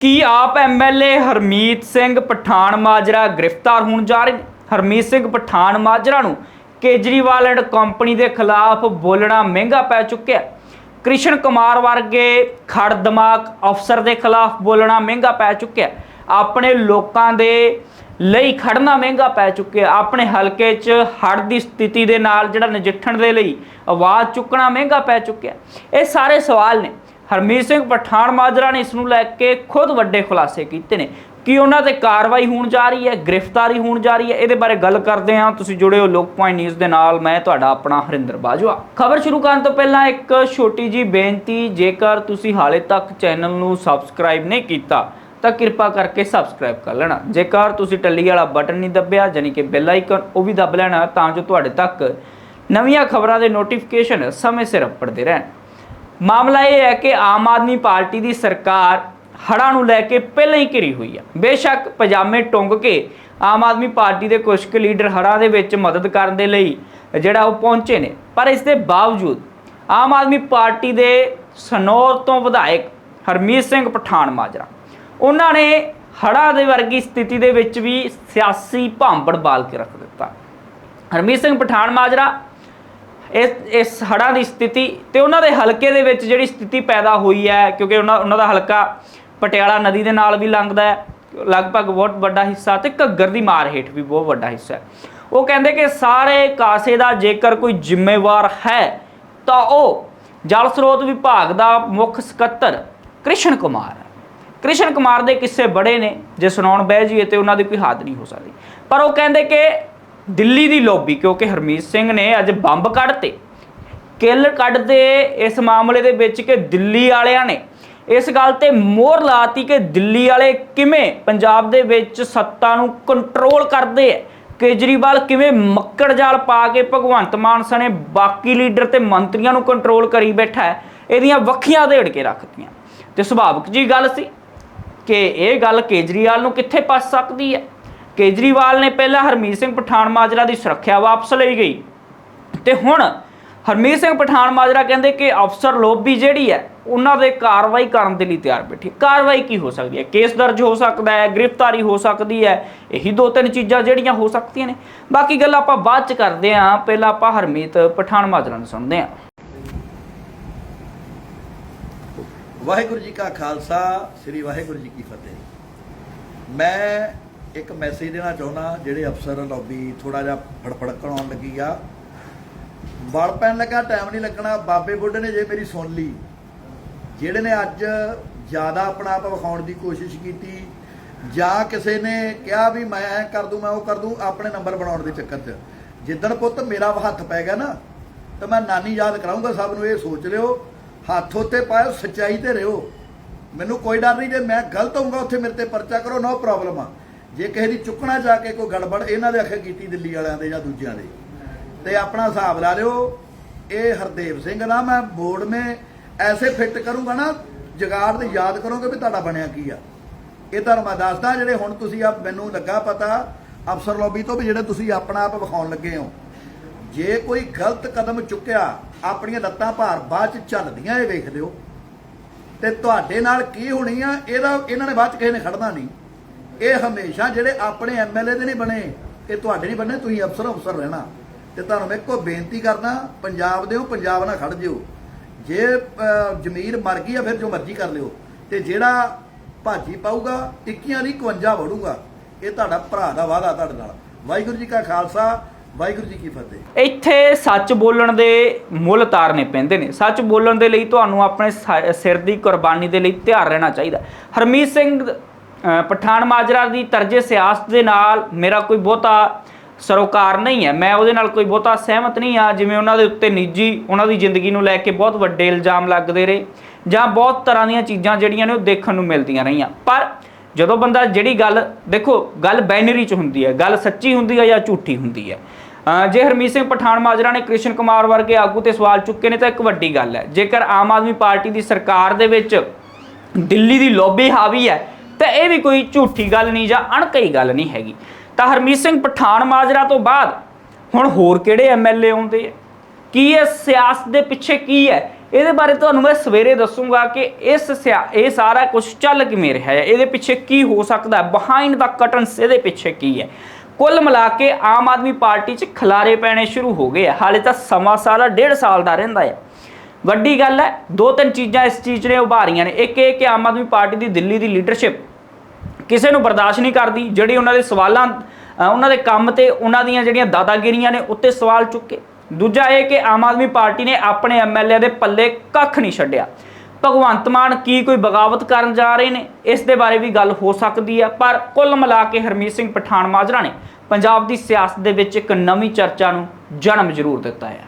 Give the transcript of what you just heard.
ਕੀ AAP MLA Harmeet Singh Pathan Majra ਗ੍ਰਿਫਤਾਰ ਹੋਣ ਜਾ ਰਹੇ ਨੇ? ਹਰਮੀਤ ਸਿੰਘ ਪਠਾਨ ਮਾਜਰਾ ਨੂੰ ਕੇਜਰੀਵਾਲ ਐਂਡ ਕੰਪਨੀ ਦੇ ਖਿਲਾਫ ਬੋਲਣਾ ਮਹਿੰਗਾ ਪੈ ਚੁੱਕਿਆ ਕ੍ਰਿਸ਼ਨ ਕੁਮਾਰ ਵਰਗੇ ਖੜ ਦਿਮਾਗ ਅਫਸਰ ਦੇ ਖਿਲਾਫ ਬੋਲਣਾ ਮਹਿੰਗਾ ਪੈ ਚੁੱਕਿਆ ਆਪਣੇ ਲੋਕਾਂ ਦੇ ਲਈ ਖੜਨਾ ਮਹਿੰਗਾ ਪੈ ਚੁੱਕਿਆ ਆਪਣੇ ਹਲਕੇ 'ਚ ਹੜ੍ਹ ਦੀ ਸਥਿਤੀ ਦੇ ਨਾਲ ਜਿਹੜਾ ਨਜਿੱਠਣ ਦੇ ਲਈ ਆਵਾਜ਼ ਚੁੱਕਣਾ ਮਹਿੰਗਾ ਪੈ ਚੁੱਕਿਆ ਇਹ ਸਾਰੇ ਸਵਾਲ ਨੇ। ਹਰਮੀਤ ਸਿੰਘ ਪਠਾਨ ਮਾਜਰਾ ਨੇ ਇਸ ਨੂੰ ਲੈ ਕੇ ਖੁਦ ਵੱਡੇ ਖੁਲਾਸੇ ਕੀਤੇ ਨੇ। ਕਿ ਉਹਨਾਂ ਤੇ ਕਾਰਵਾਈ ਹੋਣ ਜਾ ਰਹੀ ਹੈ, ਗ੍ਰਿਫਤਾਰੀ ਹੋਣ ਜਾ ਰਹੀ ਹੈ, ਇਹਦੇ ਬਾਰੇ ਗੱਲ ਕਰਦੇ ਹਾਂ। ਤੁਸੀਂ ਜੁੜੇ ਹੋ ਲੋਕ ਪੁਆਇੰਟ ਨਿਊਜ਼ ਦੇ ਨਾਲ, ਮੈਂ ਤੁਹਾਡਾ ਆਪਣਾ ਹਰਿੰਦਰ ਬਾਜਵਾ। ਖਬਰ ਸ਼ੁਰੂ ਕਰਨ ਤੋਂ ਪਹਿਲਾਂ ਇੱਕ ਛੋਟੀ ਜੀ ਬੇਨਤੀ, ਜੇਕਰ ਤੁਸੀਂ ਹਾਲੇ ਤੱਕ ਚੈਨਲ ਨੂੰ ਸਬਸਕ੍ਰਾਈਬ ਨਹੀਂ ਕੀਤਾ, ਤਾਂ ਕਿਰਪਾ ਕਰਕੇ ਸਬਸਕ੍ਰਾਈਬ ਕਰ ਲੈਣਾ। ਜੇਕਰ ਤੁਸੀਂ ਟੱਲੀ ਵਾਲਾ ਬਟਨ ਨਹੀਂ ਦੱਬਿਆ ਯਾਨੀ ਕਿ ਬੈਲ ਆਈਕਨ ਉਹ ਵੀ ਦੱਬ ਲੈਣਾ ਤਾਂ ਜੋ ਤੁਹਾਡੇ ਤੱਕ ਨਵੀਆਂ ਖਬਰਾਂ ਦੇ ਨੋਟੀਫਿਕੇਸ਼ਨ ਸਮੇਂ ਸਿਰ ਉੱਪੜਦੇ ਰਹਿਣ। ਮਾਮਲਾ ਇਹ ਹੈ ਕਿ ਆਮ ਆਦਮੀ ਪਾਰਟੀ ਦੀ ਸਰਕਾਰ ਹੜ੍ਹਾਂ ਨੂੰ ਲੈ ਕੇ ਪਹਿਲਾਂ ਹੀ ਘਿਰੀ ਹੋਈ ਹੈ ਬੇਸ਼ੱਕ ਪਜਾਮੇ ਟੁੰਗ ਕੇ ਆਮ ਆਦਮੀ ਪਾਰਟੀ ਦੇ ਕੁਝ ਕੁ ਲੀਡਰ ਹੜ੍ਹਾਂ ਦੇ ਵਿੱਚ ਮਦਦ ਕਰਨ ਦੇ ਲਈ ਜਿਹੜਾ ਉਹ ਪਹੁੰਚੇ ਨੇ। ਪਰ ਇਸ ਦੇ ਬਾਵਜੂਦ ਆਮ ਆਦਮੀ ਪਾਰਟੀ ਦੇ ਸਨੌਰ ਤੋਂ ਵਿਧਾਇਕ ਹਰਮੀਤ ਸਿੰਘ ਪਠਾਨ ਮਾਜਰਾ, ਉਹਨਾਂ ਨੇ ਹੜ੍ਹਾਂ ਦੇ ਵਰਗੀ ਸਥਿਤੀ ਦੇ ਵਿੱਚ ਵੀ ਸਿਆਸੀ ਭਾਂਬੜ ਬਾਲ ਕੇ ਰੱਖ ਦਿੱਤਾ। ਹਰਮੀਤ ਸਿੰਘ ਪਠਾਨ ਮਾਜਰਾ ਇਸ ਇਸ ਹੜ੍ਹਾਂ ਦੀ ਸਥਿਤੀ ਤੇ ਉਹਨਾਂ ਦੇ ਹਲਕੇ ਦੇ ਵਿੱਚ ਜਿਹੜੀ ਸਥਿਤੀ ਪੈਦਾ ਹੋਈ ਹੈ, ਕਿਉਂਕਿ ਉਹਨਾਂ ਉਹਨਾਂ ਦਾ ਹਲਕਾ ਪਟਿਆਲਾ ਨਦੀ ਦੇ ਨਾਲ ਵੀ ਲੰਘਦਾ ਹੈ, ਲਗਭਗ ਬਹੁਤ ਵੱਡਾ ਹਿੱਸਾ ਤੇ ਘੱਗਰ ਦੀ ਮਾਰ ਹੇਠ ਵੀ ਬਹੁਤ ਵੱਡਾ ਹਿੱਸਾ ਹੈ। ਉਹ ਕਹਿੰਦੇ ਕਿ ਸਾਰੇ ਕਾਸੇ ਦਾ ਜੇਕਰ ਕੋਈ ਜ਼ਿੰਮੇਵਾਰ ਹੈ, ਤਾਂ ਉਹ ਜਲ ਸਰੋਤ ਵਿਭਾਗ ਦਾ ਮੁੱਖ ਸਕੱਤਰ ਕ੍ਰਿਸ਼ਨ ਕੁਮਾਰ ਹੈ। ਕ੍ਰਿਸ਼ਨ ਕੁਮਾਰ ਦੇ ਕਿੱਸੇ ਬੜੇ ਨੇ, ਜੇ ਸੁਣਾਉਣ ਬਹਿ ਜਾਈਏ ਤੇ ਉਹਨਾਂ ਦੀ ਕੋਈ ਹੱਦ ਨਹੀਂ ਹੋ ਸਕਦੀ। ਪਰ ਉਹ ਕਹਿੰਦੇ ਕਿ ਦਿੱਲੀ ਦੀ ਲੋਬੀ, ਕਿਉਂਕਿ ਹਰਮੀਤ ਸਿੰਘ ਨੇ ਅੱਜ ਬੰਬ ਕੱਢਤੇ। ਕਿੱਲ ਕੱਢਦੇ ਇਸ ਮਾਮਲੇ ਦੇ ਵਿੱਚ ਕਿ ਦਿੱਲੀ ਵਾਲਿਆਂ ਨੇ ਇਸ ਗੱਲ ਤੇ ਮੋਹਰ ਲਾਤੀ ਕਿ ਦਿੱਲੀ ਵਾਲੇ ਕਿਵੇਂ ਪੰਜਾਬ ਦੇ ਵਿੱਚ ਸੱਤਾ ਨੂੰ ਕੰਟਰੋਲ ਕਰਦੇ ਐ ਕੇਜਰੀਵਾਲ ਕਿਵੇਂ ਮੱਕੜ ਜਾਲ ਪਾ ਕੇ ਭਗਵੰਤ ਮਾਨ ਸਣੇ ਬਾਕੀ ਲੀਡਰ ਤੇ ਮੰਤਰੀਆਂ ਨੂੰ ਕੰਟਰੋਲ ਕਰੀ ਬੈਠਾ ਹੈ, ਇਹਦੀਆਂ ਵੱਖੀਆਂ ਦੇੜ ਕੇ ਰੱਖਤੀਆਂ। ਤੇ ਸੁਭਾਵਿਕ ਜੀ ਗੱਲ ਸੀ ਕਿ ਇਹ ਗੱਲ ਕੇਜਰੀਵਾਲ ਨੂੰ ਕਿੱਥੇ ਪਸ ਸਕਦੀ ਹੈ? ਕੇਜਰੀਵਾਲ ਨੇ ਪਹਿਲਾਂ ਹਰਮੀਤ ਸਿੰਘ ਪਠਾਨ ਮਾਜਰਾ ਦੀ ਸੁਰੱਖਿਆ ਵਾਪਸ ਲਈ ਗਈ। ਤੇ ਹੁਣ ਹਰਮੀਤ ਸਿੰਘ ਪਠਾਨ ਮਾਜਰਾ ਕਹਿੰਦੇ ਕਿ ਅਫਸਰ ਲੋਬੀ ਜਿਹੜੀ ਹੈ, ਉਹਨਾਂ ਦੇ ਕਾਰਵਾਈ ਕਰਨ ਦੇ ਲਈ ਤਿਆਰ ਬੈਠੀ। ਕਾਰਵਾਈ ਕੀ ਹੋ ਸਕਦੀ ਹੈ? ਕੇਸ ਦਰਜ ਹੋ ਸਕਦਾ ਹੈ, ਗ੍ਰਿਫਤਾਰੀ ਹੋ ਸਕਦੀ ਹੈ, ਇਹੀ ਦੋ ਤਿੰਨ ਚੀਜ਼ਾਂ ਜਿਹੜੀਆਂ ਹੋ ਸਕਦੀਆਂ ਨੇ। ਬਾਕੀ ਗੱਲ ਆਪਾਂ ਬਾਅਦ ਚ ਕਰਦੇ ਹਾਂ। ਪਹਿਲਾਂ ਆਪਾਂ ਹਰਮੀਤ ਪਠਾਨ ਮਾਜਰਾ ਨੂੰ ਸੁਣਦੇ ਹਾਂ। ਵਾਹਿਗੁਰੂ ਜੀ ਕਾ ਖਾਲਸਾ, ਸ੍ਰੀ ਵਾਹਿਗੁਰੂ ਜੀ ਕੀ ਫਤਿਹ। ਮੈਂ ਇੱਕ ਮੈਸੇਜ ਦੇਣਾ ਚਾਹੁੰਦਾ, ਜਿਹੜੇ ਅਫਸਰ ਲੌਬੀ ਥੋੜਾ ਜਿਹਾ ਫੜਫੜਕਣ ਆਉਣ ਲੱਗੀ ਆ। ਵਲ ਪੈਣ ਲੱਗਾ ਟਾਈਮ ਨਹੀਂ ਲੱਗਣਾ। ਬਾਬੇ ਬੁੱਢੇ ਨੇ ਜੇ ਮੇਰੀ ਸੁਣ ਲਈ। ਜਿਹੜੇ ਨੇ ਅੱਜ ਜ਼ਿਆਦਾ ਆਪਣਾ ਆਪ ਵਿਖਾਉਣ ਦੀ ਕੋਸ਼ਿਸ਼ ਕੀਤੀ, ਜਾਂ ਕਿਸੇ ਨੇ ਕਿਹਾ ਵੀ ਮੈਂ ਐ ਕਰ ਦੂੰ, ਮੈਂ ਉਹ ਕਰ ਦੂੰ, ਆਪਣੇ ਨੰਬਰ ਬਣਾਉਣ ਦੇ ਚੱਕਰ 'ਚ। ਜਿੱਦਣ ਪੁੱਤ ਮੇਰਾ ਹੱਥ ਪੈ ਗਿਆ ਨਾ, ਤਾਂ ਮੈਂ ਨਾਨੀ ਯਾਦ ਕਰਾਉਂਗਾ ਸਭ ਨੂੰ, ਇਹ ਸੋਚ ਲਿਓ। ਹੱਥ ਉੱਤੇ ਪਾਇਓ, ਸੱਚਾਈ ਤੇ ਰਿਓ। ਮੈਨੂੰ ਕੋਈ ਡਰ ਨਹੀਂ, ਜੇ ਮੈਂ ਗਲਤ ਹੋਊਗਾ, ਉੱਥੇ ਮੇਰੇ ਤੇ ਪਰਚਾ ਕਰੋ, ਨੋ ਪ੍ਰੋਬਲਮ ਆ। ਜੇ ਕਿਸੇ ਦੀ ਚੁੱਕਣਾ ਜਾ ਕੇ ਕੋਈ ਗੜਬੜ ਇਹਨਾਂ ਦੇ ਅੱਖੇ ਕੀਤੀ ਦਿੱਲੀ ਵਾਲਿਆਂ ਦੇ ਜਾਂ ਦੂਜਿਆਂ ਦੇ, ਤੇ ਆਪਣਾ ਹਿਸਾਬ ਲਾ ਲਿਓ, ਇਹ ਹਰਦੇਵ ਸਿੰਘ ਨਾ ਮੈਂ ਬੋਰਡ ਮੇ ਐਸੇ ਫਿੱਟ ਕਰੂੰਗਾ ਨਾ, ਜਗਾੜ ਤੇ ਯਾਦ ਕਰੋਗੇ ਵੀ ਤੁਹਾਡਾ ਬਣਿਆ ਕੀ ਆ। ਇਹ ਤੁਹਾਨੂੰ ਮੈਂ ਦੱਸਦਾ, ਜਿਹੜੇ ਹੁਣ ਤੁਸੀਂ ਆ ਮੈਨੂੰ ਲੱਗਾ ਪਤਾ, ਅਫਸਰ ਲੋਬੀ ਤੋਂ ਵੀ ਜਿਹੜੇ ਤੁਸੀਂ ਆਪਣਾ ਆਪ ਵਿਖਾਉਣ ਲੱਗੇ ਹੋ। ਜੇ ਕੋਈ ਗਲਤ ਕਦਮ ਚੁੱਕਿਆ, ਆਪਣੀਆਂ ਲੱਤਾਂ ਭਾਰ ਬਾਅਦ ਚ ਚੱਲਦੀਆਂ ਇਹ ਵੇਖ ਲਿਓ। ਤੇ ਤੁਹਾਡੇ ਨਾਲ ਕੀ ਹੋਣੀ ਆ, ਇਹਦਾ ਇਹਨਾਂ ਨੇ ਬਾਅਦ ਚ ਕਿਸੇ ਨੇ ਖੜਨਾ ਨਹੀਂ। ਇਹ ਹਮੇਸ਼ਾ ਜਿਹੜੇ ਆਪਣੇ ਐਮਐਲਏ ਦੇ ਨਹੀਂ ਬਣੇ, ਇਹ ਤੁਹਾਡੇ ਨਹੀਂ ਬਣੇ, ਤੁਸੀਂ ਅਫਸਰ ਅਫਸਰ ਰਹਿਣਾ। ਤੇ ਤੁਹਾਨੂੰ ਮੈਂ ਇੱਕੋ ਬੇਨਤੀ ਕਰਦਾ, ਪੰਜਾਬ ਦੇ ਹੋ ਪੰਜਾਬ ਨਾਲ ਖੜ ਜਿਓ। ਜੇ ਜ਼ਮੀਰ ਮਰ ਗਈ ਆ, ਫਿਰ ਜੋ ਮਰਜ਼ੀ ਕਰ ਲਿਓ। ਤੇ ਜਿਹੜਾ ਭਾਜੀ ਪਾਊਗਾ ਟਿੱਕੀਆਂ ਦੀ 51 ਵੜੂਗਾ। ਇਹ ਤੁਹਾਡਾ ਭਰਾ ਦਾ ਵਾਅਦਾ ਤੁਹਾਡੇ ਨਾਲ। ਵਾਹਿਗੁਰੂ ਜੀ ਕਾ ਖਾਲਸਾ, ਵਾਹਿਗੁਰੂ ਜੀ ਕੀ ਫਤਿਹ। ਇੱਥੇ ਸੱਚ ਬੋਲਣ ਦੇ ਮੁੱਲ ਤਾਰਨੇ ਪੈਂਦੇ ਨੇ। ਸੱਚ ਬੋਲਣ ਦੇ ਲਈ ਤੁਹਾਨੂੰ ਆਪਣੇ ਸਿਰ ਦੀ ਕੁਰਬਾਨੀ ਦੇ ਲਈ ਤਿਆਰ ਰਹਿਣਾ ਚਾਹੀਦਾ। ਹਰਮੀਤ ਸਿੰਘ ਪਠਾਨ ਮਾਜਰਾ ਦੀ ਤਰਜੇ ਸਿਆਸਤ ਦੇ ਨਾਲ ਮੇਰਾ ਕੋਈ ਬਹੁਤਾ ਸਰੋਕਾਰ ਨਹੀਂ ਹੈ। ਮੈਂ ਉਹਦੇ ਨਾਲ ਕੋਈ ਬਹੁਤਾ ਸਹਿਮਤ ਨਹੀਂ ਆ ਜਿਵੇਂ ਉਹਨਾਂ ਦੇ ਉੱਤੇ ਨਿੱਜੀ, ਉਹਨਾਂ ਦੀ ਜ਼ਿੰਦਗੀ ਨੂੰ ਲੈ ਕੇ ਬਹੁਤ ਵੱਡੇ ਇਲਜ਼ਾਮ ਲੱਗਦੇ ਰਹੇ ਜਾਂ ਬਹੁਤ ਤਰ੍ਹਾਂ ਦੀਆਂ ਚੀਜ਼ਾਂ ਜਿਹੜੀਆਂ ਨੇ ਉਹ ਦੇਖਣ ਨੂੰ ਮਿਲਦੀਆਂ ਰਹੀਆਂ। ਪਰ ਜਦੋਂ ਬੰਦਾ ਜਿਹੜੀ ਗੱਲ, ਦੇਖੋ, ਗੱਲ ਬਾਈਨਰੀ ਚ ਹੁੰਦੀ ਹੈ, ਗੱਲ ਸੱਚੀ ਹੁੰਦੀ ਹੈ ਜਾਂ ਝੂਠੀ ਹੁੰਦੀ ਹੈ। ਜੇ ਹਰਮੀਤ ਸਿੰਘ ਪਠਾਨ ਮਾਜਰਾ ਨੇ ਕ੍ਰਿਸ਼ਨ ਕੁਮਾਰ ਵਰਗੇ ਆਗੂ ਤੇ ਸਵਾਲ ਚੁੱਕੇ ਨੇ ਤਾਂ ਇੱਕ ਵੱਡੀ ਗੱਲ ਹੈ। ਜੇਕਰ ਆਮ ਆਦਮੀ ਪਾਰਟੀ ਦੀ ਸਰਕਾਰ ਦੇ ਵਿੱਚ ਦਿੱਲੀ ਦੀ ਲੌਬੀ ਹਾਵੀ ਹੈ ਤਾਂ ਇਹ ਵੀ ਕੋਈ ਝੂਠੀ ਗੱਲ ਨਹੀਂ ਜਾਂ ਅਣਕਈ ਗੱਲ ਨਹੀਂ ਹੈਗੀ। ਤਾਂ ਹਰਮੀਤ ਸਿੰਘ ਪਠਾਨ ਮਾਜਰਾ ਤੋਂ ਬਾਅਦ ਹੁਣ ਹੋਰ ਕਿਹੜੇ ਐਮਐਲਏ ਆਉਂਦੇ ਆ? ਕੀ ਇਹ ਸਿਆਸਤ ਦੇ ਪਿੱਛੇ ਕੀ ਹੈ? ਇਹਦੇ ਬਾਰੇ ਤੁਹਾਨੂੰ ਮੈਂ ਸਵੇਰੇ ਦੱਸੂਗਾ ਕਿ ਇਸ ਸਿਆ- ਇਹ ਸਾਰਾ ਕੁਝ ਚੱਲ ਕਿਵੇਂ ਰਿਹਾ ਹੈ? ਇਹਦੇ ਪਿੱਛੇ ਕੀ ਹੋ ਸਕਦਾ ਹੈ? ਬਿਹਾਈਂਡ ਦਾ ਕਟਨਸ ਇਹਦੇ ਪਿੱਛੇ ਕੀ ਹੈ? ਕੁੱਲ ਮਿਲਾ ਕੇ ਆਮ ਆਦਮੀ ਪਾਰਟੀ 'ਚ ਖਲਾਰੇ ਪੈਣੇ ਸ਼ੁਰੂ ਹੋ ਗਏ ਆ। ਹਾਲੇ ਤਾਂ ਸਮਾਂ ਸਾਰਾ ਡੇਢ ਸਾਲ ਦਾ ਰਹਿੰਦਾ ਹੈ ਵੱਡੀ ਗੱਲ ਹੈ, ਦੋ ਤਿੰਨ ਚੀਜ਼ਾਂ ਇਸ ਚੀਜ਼ ਨੇ ਉਭਾਰੀਆਂ ਨੇ। ਇੱਕ ਇਹ ਕਿ ਆਮ ਆਦਮੀ ਪਾਰਟੀ ਦੀ ਦਿੱਲੀ ਦੀ ਲੀਡਰਸ਼ਿਪ ਕਿਸੇ ਨੂੰ ਬਰਦਾਸ਼ਤ ਨਹੀਂ ਕਰਦੀ, ਜਿਹੜੀ ਉਹਨਾਂ ਦੇ ਸਵਾਲਾਂ ਉਹਨਾਂ ਦੇ ਕੰਮ ਤੇ ਉਹਨਾਂ ਦੀਆਂ ਜਿਹੜੀਆਂ ਦਾਦਾਗਿਰੀਆਂ ਨੇ, ਉੱਤੇ ਸਵਾਲ ਚੁੱਕੇ। ਦੂਜਾ ਇਹ ਕਿ ਆਮ ਆਦਮੀ ਪਾਰਟੀ ਨੇ ਆਪਣੇ ਐਮਐਲਏ ਦੇ ਪੱਲੇ ਕੱਖ ਨਹੀਂ ਛੱਡਿਆ। ਭਗਵੰਤ ਮਾਨ ਕੀ ਕੋਈ ਬਗਾਵਤ ਕਰਨ ਜਾ ਰਹੇ ਨੇ, ਇਸ ਦੇ ਬਾਰੇ ਵੀ ਗੱਲ ਹੋ ਸਕਦੀ ਹੈ ਪਰ ਕੁੱਲ ਮਿਲਾ ਕੇ ਹਰਮੀਤ ਸਿੰਘ ਪਠਾਨ ਮਾਜਰਾ ਨੇ ਪੰਜਾਬ ਦੀ ਸਿਆਸਤ ਦੇ ਵਿੱਚ ਇੱਕ ਨਵੀਂ ਚਰਚਾ ਨੂੰ ਜਨਮ ਜ਼ਰੂਰ ਦਿੱਤਾ ਹੈ।